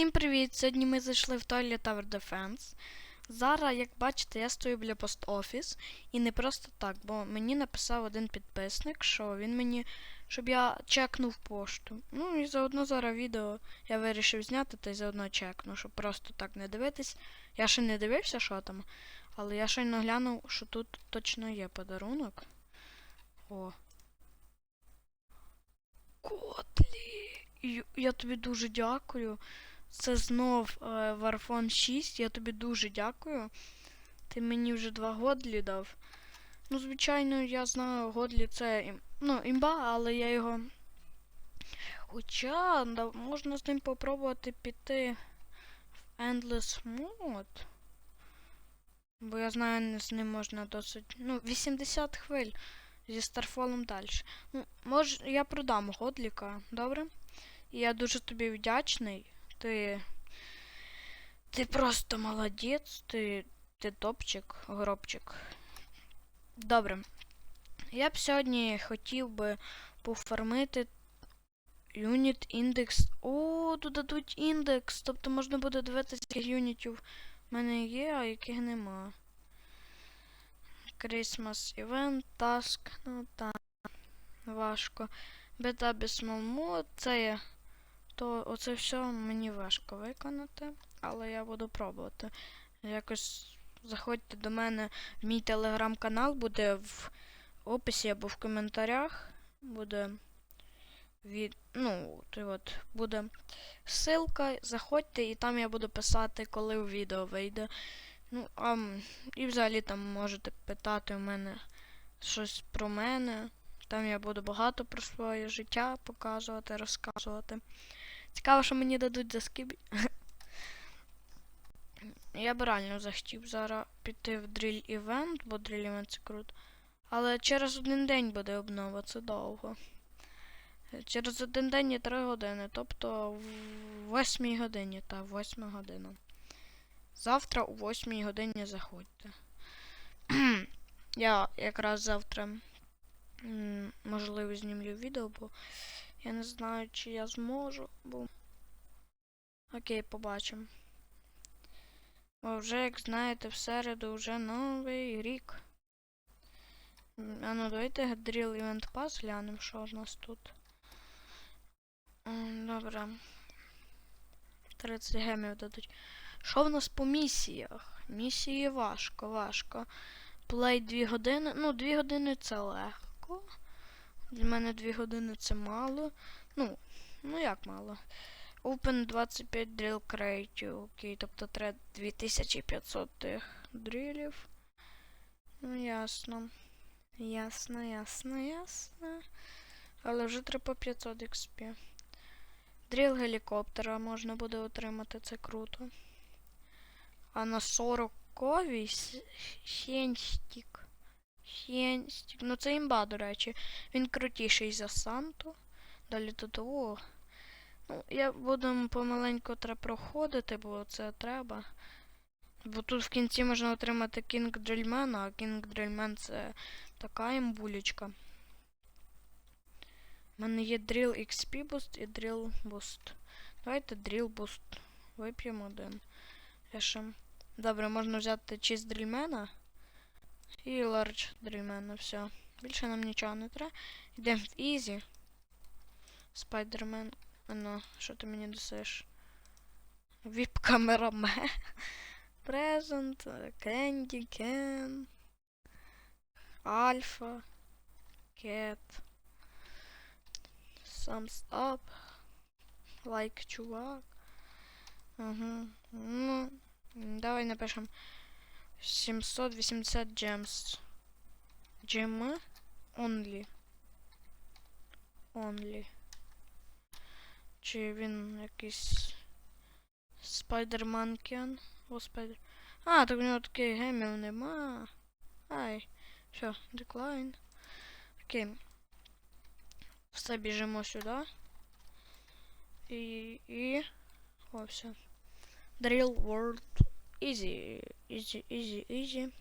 Всім привіт! Сьогодні ми зайшли в Toilet Tower Defense. Зараз, як бачите, я стою біля пост-офіс. І не просто так, бо мені написав один підписник, що він мені, щоб я чекнув пошту. Ну і заодно зараз відео я вирішив зняти та й заодно чекну, щоб просто так не дивитись. Я ще не дивився, що там, але я щойно глянув, що тут точно є подарунок. О. Котлі! Я тобі дуже дякую. Це знов е, Warfone 6. Я тобі дуже дякую. Ти мені вже два годлі дав. Ну, звичайно, я знаю, годлі це ну, імба, але я його. Хоча можна з ним попробувати піти в Endless Mode. Бо я знаю, з ним можна досить. Ну, 80 хвиль зі Старфолом далі. Ну, мож, я продам Годліка, добре? І я дуже тобі вдячний. Ти. Ти просто молодець, ти. Ти топчик, гробчик. Добре. Я б сьогодні хотів би пофармити юніт індекс. О, тут дадуть індекс. Тобто можна буде дивитися, яких юнітів в мене є, а яких нема. Christmas Event, Task, ну так. Важко. Beta Abysmal Mode, це є. То оце все мені важко виконати, але я буду пробувати. Якось заходьте до мене в мій телеграм-канал, буде в описі або в коментарях. Буде від. Ну, от буде ссылка, заходьте, і там я буду писати, коли відео вийде. Ну, а і взагалі там можете питати у мене щось про мене. Там я буду багато про своє життя показувати, розказувати. Цікаво, що мені дадуть за скібі. Я б реально захотів зараз піти в Drill Event, бо Drill Event це круто. Але через один день буде обнова, це довго. Через один день і три години, тобто в восьмій годині, та восьма година. Завтра у восьмій годині заходьте. Я якраз завтра можливо знімлю відео, бо я не знаю, чи я зможу, бо. Окей, побачимо. Бо вже, як знаєте, в середу вже новий рік. А ну давайте Drill Event Pass глянемо, що у нас тут. Добре. 30 гемів дадуть. Що в нас по місіях? Місії важко, важко. Плей 2 години. Ну, 2 години це легко. Для мене 2 години це мало. Ну, ну як мало. Open 25 drill crate, окей, тобто треба 2500 тих дрилів. Ну, ясно. Ясно, ясно, ясно. Але вже треба по 500 XP. Дріл гелікоптера можна буде отримати, це круто. А на 40 ковій Сєнстік. Сєнстік. Ну це імба, до речі. Він крутіший за Санту. Далі тут о. Ну, я буду помаленьку треба проходити, бо це треба. Бо тут в кінці можна отримати Кінг Дрельмена, а Кінг Дрельмен це така імбулечка. У мене є Drill XP Boost і Drill Boost. Давайте Drill Boost. Вип'ємо один. Ще... Добре, можна взяти чист дрільмена і лардж дрільмена, все. Більше нам нічого не треба. Йдемо в Ізі. Спайдермен. Ну, що ти мені досиш? Віп-камерамен. Презент, Кенді, Кен. Альфа. Кет. Thumbs up. Лайк, чувак. Ага. Ну, давай напишем 780 gems. Джеми. Only. Only. Чи він якийсь Спайдерманкен? О, спайдер. А, так у нього таких гемів нема. Ай. Все, деклайн. Окей. Все біжимо сюди. І. і. О, все. Drill World. Easy, easy, easy, easy.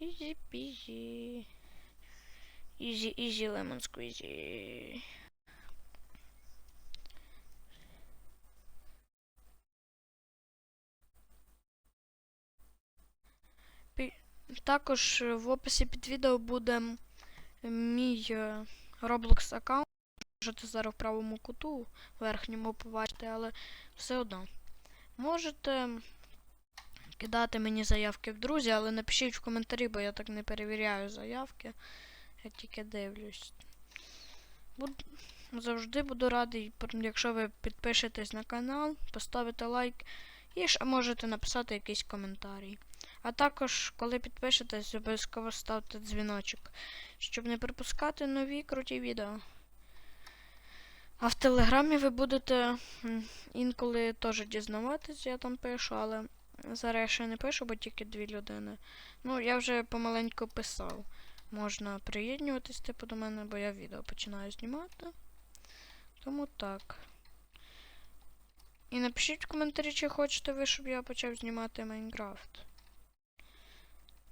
Easy easy. Easy, easy lemon squeezy. Також е, в описі під відео буде мій е, Roblox аккаунт. Можете зараз в правому куту, в верхньому побачити, але все одно. Можете кидати мені заявки в друзі, але напишіть в коментарі, бо я так не перевіряю заявки. Я тільки дивлюсь. Буд... Завжди буду радий, якщо ви підпишетесь на канал, поставите лайк і ще можете написати якийсь коментарій. А також, коли підпишетесь, обов'язково ставте дзвіночок, щоб не пропускати нові круті відео. А в телеграмі ви будете інколи теж дізнаватись, я там пишу, але зараз я ще не пишу, бо тільки дві людини. Ну, я вже помаленьку писав. Можна приєднуватись типу до мене, бо я відео починаю знімати. Тому так. І напишіть в коментарі, чи хочете ви, щоб я почав знімати Майнкрафт.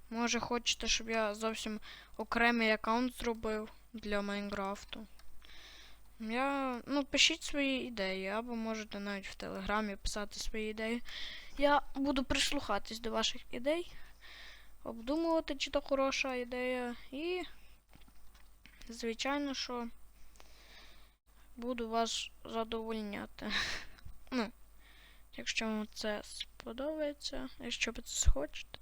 Може, хочете, щоб я зовсім окремий аккаунт зробив для Майнкрафту. Я. Ну, пишіть свої ідеї, або можете навіть в Телеграмі писати свої ідеї. Я буду прислухатись до ваших ідей, обдумувати, чи то хороша ідея, і. Звичайно, що буду вас задовольняти. Ну, якщо вам це сподобається, якщо ви це схочете.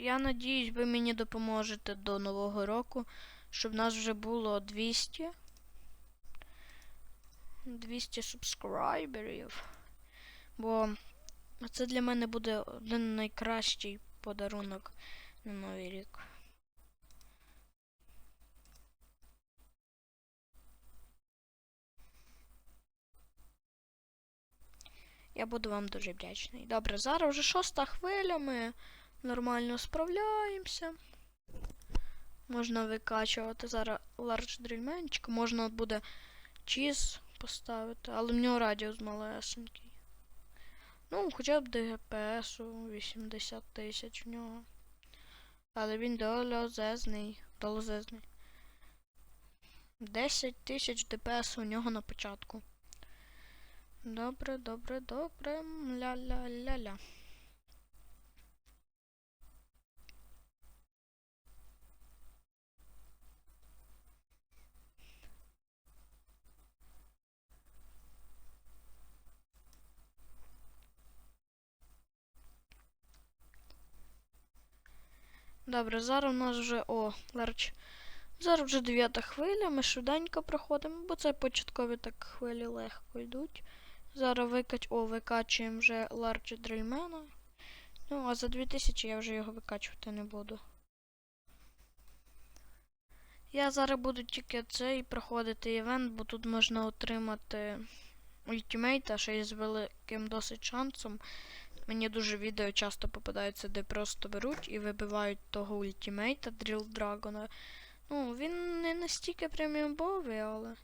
Я надіюсь, ви мені допоможете до Нового року, щоб нас вже було 200. 200 субскрайберів. Бо це для мене буде один найкращий подарунок на Новий рік. Я буду вам дуже вдячний. Добре, зараз вже шоста хвиля, ми нормально справляємося. Можна викачувати зараз лардж дрільменчик, можна буде чіз поставити, але в нього радіус малесенький. Ну, хоча б ДГПСу 80 тисяч в нього. Але він долозезний. Долозезний. 10 тисяч ДПС у нього на початку. Добре, добре, добре. Ля-ля-ля-ля. Добре, зараз у нас вже. О, Ларч. Зараз вже дев'ята хвиля, ми швиденько проходимо, бо це початкові так хвилі легко йдуть. Зараз викач... О, викачуємо вже Ларч Дрельмена. Ну, а за 2000 я вже його викачувати не буду. Я зараз буду тільки цей проходити івент, бо тут можна отримати ультимейта, ще й з великим досить шансом. Мені дуже відео часто попадаються, де просто беруть і вибивають того ультимейта Drill Драгона. Ну, він не настільки преміумбовий, але.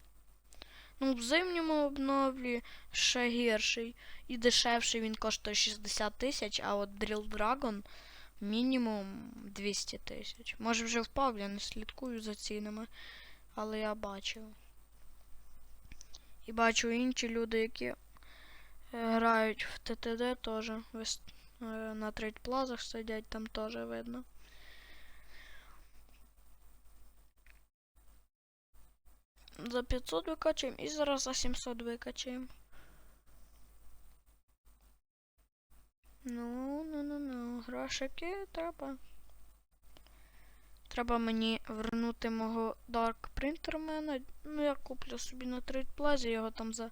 Ну, в зимньому обновлі ще гірший. І дешевший він коштує 60 тисяч, а от Drill Dragon мінімум 200 тисяч. Може вже впав, я не слідкую за цінами, але я бачив. І бачу інші люди, які е, грають в ТТД теж. е, На трейдплазах сидять, там теж видно. За 500 викачуємо і зараз за 700 викачуємо. Ну, ну, ну, ну, грошики треба. Треба мені вернути мого Dark Printerman. Ну, я куплю собі на трейдплазі його там за.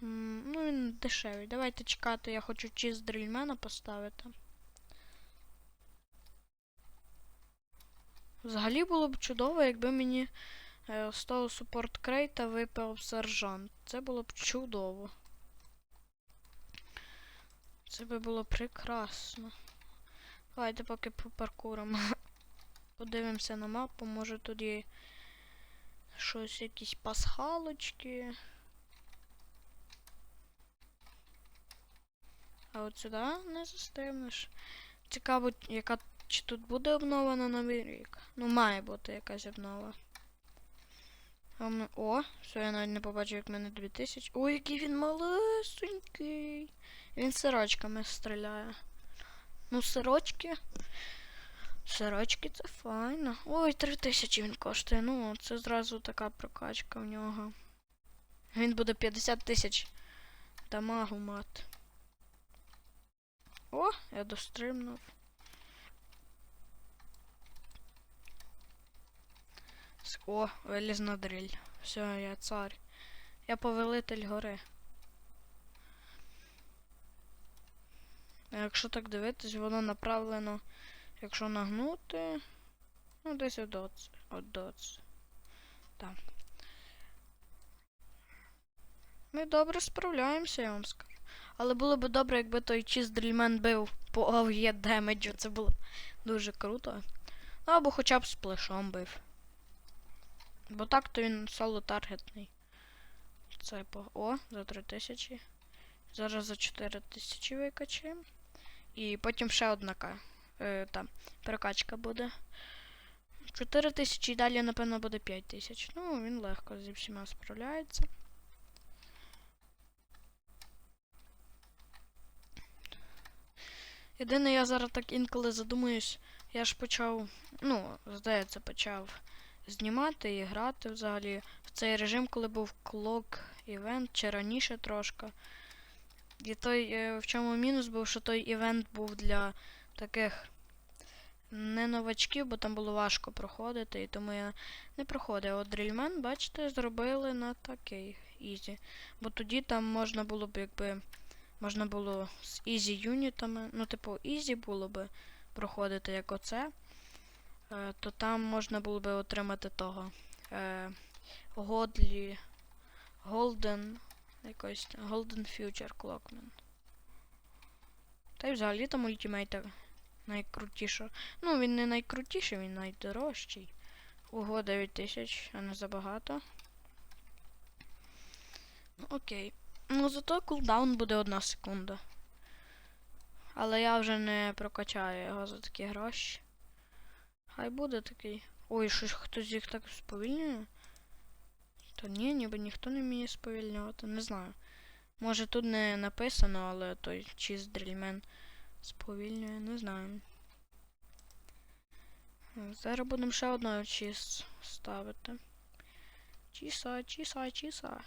Ну, він дешевий. Давайте чекати, я хочу чиз дрільмена поставити. Взагалі було б чудово, якби мені е, з того супорт крейта випав сержант. Це було б чудово. Це би було прекрасно. Давайте поки попаркуримо. Подивимося на мапу, може тут є щось, якісь пасхалочки. А от сюди не застигнеш. Цікаво, яка чи тут буде обнова на новий рік. Ну, має бути якась обнова. О, все, я навіть не побачив, як в мене 2000. Ой, який він малесенький. Він сирочками стріляє. Ну, сирочки. Сирочки це файно. Ой, 3000 він коштує. Ну, це зразу така прокачка в нього. Він буде 50 тисяч дамагу мати. О, я достримнув. О, вилізна дріль. Все, я цар. Я повелитель гори. Якщо так дивитись, воно направлено, якщо нагнути. Ну, десь от доц. От доц. Так. Ми добре справляємося, я вам скажу. Але було б добре, якби той чист дрільмен бив по АВЄ демеджу. Це було б дуже круто. Ну, або хоча б з плешом бив. Бо так то він соло таргетний. Це по. О, за 3000. Зараз за 4000 викачаємо. І потім ще одна ка. Е, там, перекачка буде. 4000 і далі, напевно, буде 5000. Ну, він легко зі всіма справляється. Єдине, я зараз так інколи задумуюсь, я ж почав, ну, здається, почав знімати і грати взагалі в цей режим, коли був клок івент, чи раніше трошки. І той, е, в чому мінус був, що той івент був для таких не новачків, бо там було важко проходити, і тому я не проходив. От Дрільмен, бачите, зробили на такий ізі. Бо тоді там можна було б, якби. Можна було з ізі юнітами, ну, типу, ізі було би проходити як оце, е, то там можна було би отримати того. Е, Годлі. Голден. Якось Golden Future Clockman. Та й взагалі там ультимейта найкрутіша. Ну, він не найкрутіший, він найдорожчий. Ого, 9000, а не забагато. Ну, окей. Ну, зато кулдаун буде одна секунда. Але я вже не прокачаю його за такі гроші. Хай буде такий. Ой, щось хтось їх так сповільнює. Та ні, ніби ніхто не вміє сповільнювати, не знаю. Може тут не написано, але той чиз дрільмен сповільнює, не знаю. Зараз будемо ще одного чіс ставити. Чіса, чіса, чіса.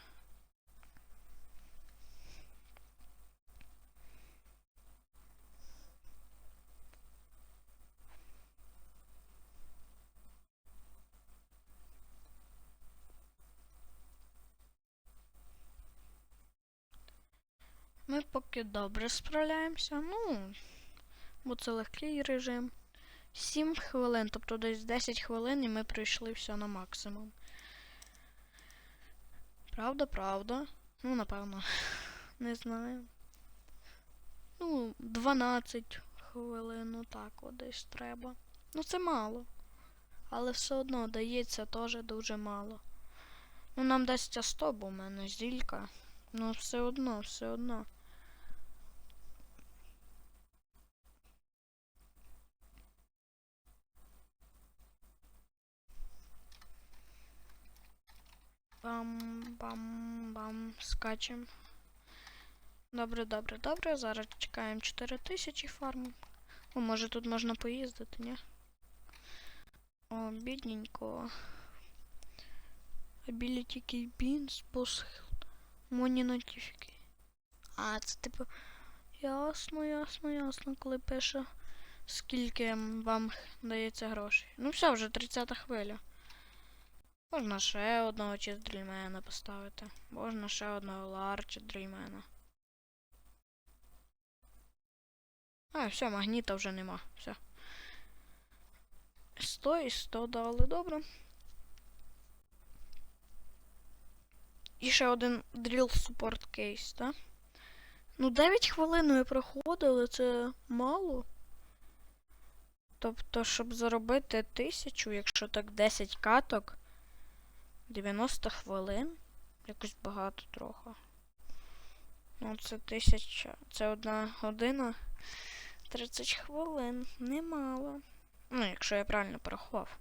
Ми поки добре справляємося. Ну, бо це легкий режим. 7 хвилин, тобто десь 10 хвилин і ми пройшли все на максимум. Правда, правда. Ну, напевно. Не знаю. Ну, 12 хвилин, ну так, десь треба. Ну, це мало. Але все одно дається теж дуже мало. Ну, нам дасться 100, бо в мене зілька. Ну, все одно, все одно. Бам-бам-бам. Скачем. Добре, добре, добре. Зараз чекаємо 4000 фарму. О, може тут можна поїздити, ні? О, бідненько. Ability beans, boss Money notification. А, це типу. Ясно, ясно, ясно, коли пише, скільки вам дається грошей. Ну все, вже 30 хвиля. Можна ще одного чіздрільмена поставити. Можна ще одного ларча дрільмена. А, все, магніта вже нема. Все. 100 і 100 дали, добре. І ще один drill support case, так? Ну, 9 хвилин ми проходили, це мало. Тобто, щоб заробити тисячу, якщо так 10 каток, 90 хвилин. Якось багато трохи. Ну, це тисяча. Це одна година. 30 хвилин. Немало. Ну, якщо я правильно порахував.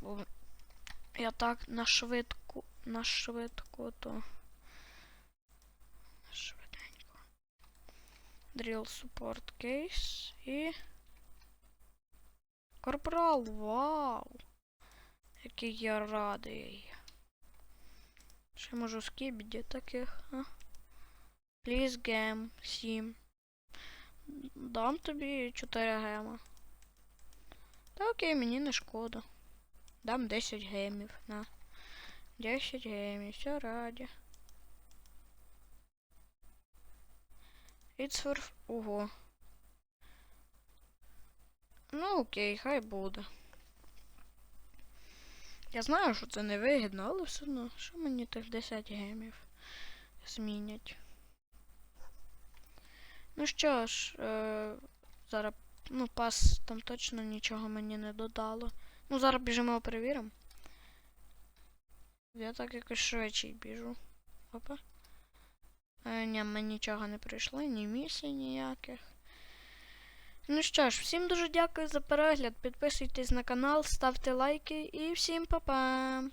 Бо Я так на швидку, на швидку, то. Швиденько. Drill support case і. Корпорал, вау! Який я радий. Ще можу скібіді таких, а? Please gem 7. Дам тобі 4 гема. Та окей, мені не шкода. Дам 10 гемів, на. 10 гемів, все раді. For... Ого. Ну окей, хай буде. Я знаю, що це не вигідно, але все одно, що мені тих 10 гемів змінять. Ну що ж, е, зараз, ну, пас там точно нічого мені не додало. Ну, зараз біжимо перевіримо. Я так якось швидше біжу. Опа. Е, ні, ми нічого не прийшло, ні місій ніяких. Ну що ж, всім дуже дякую за перегляд. Підписуйтесь на канал, ставте лайки і всім па-па!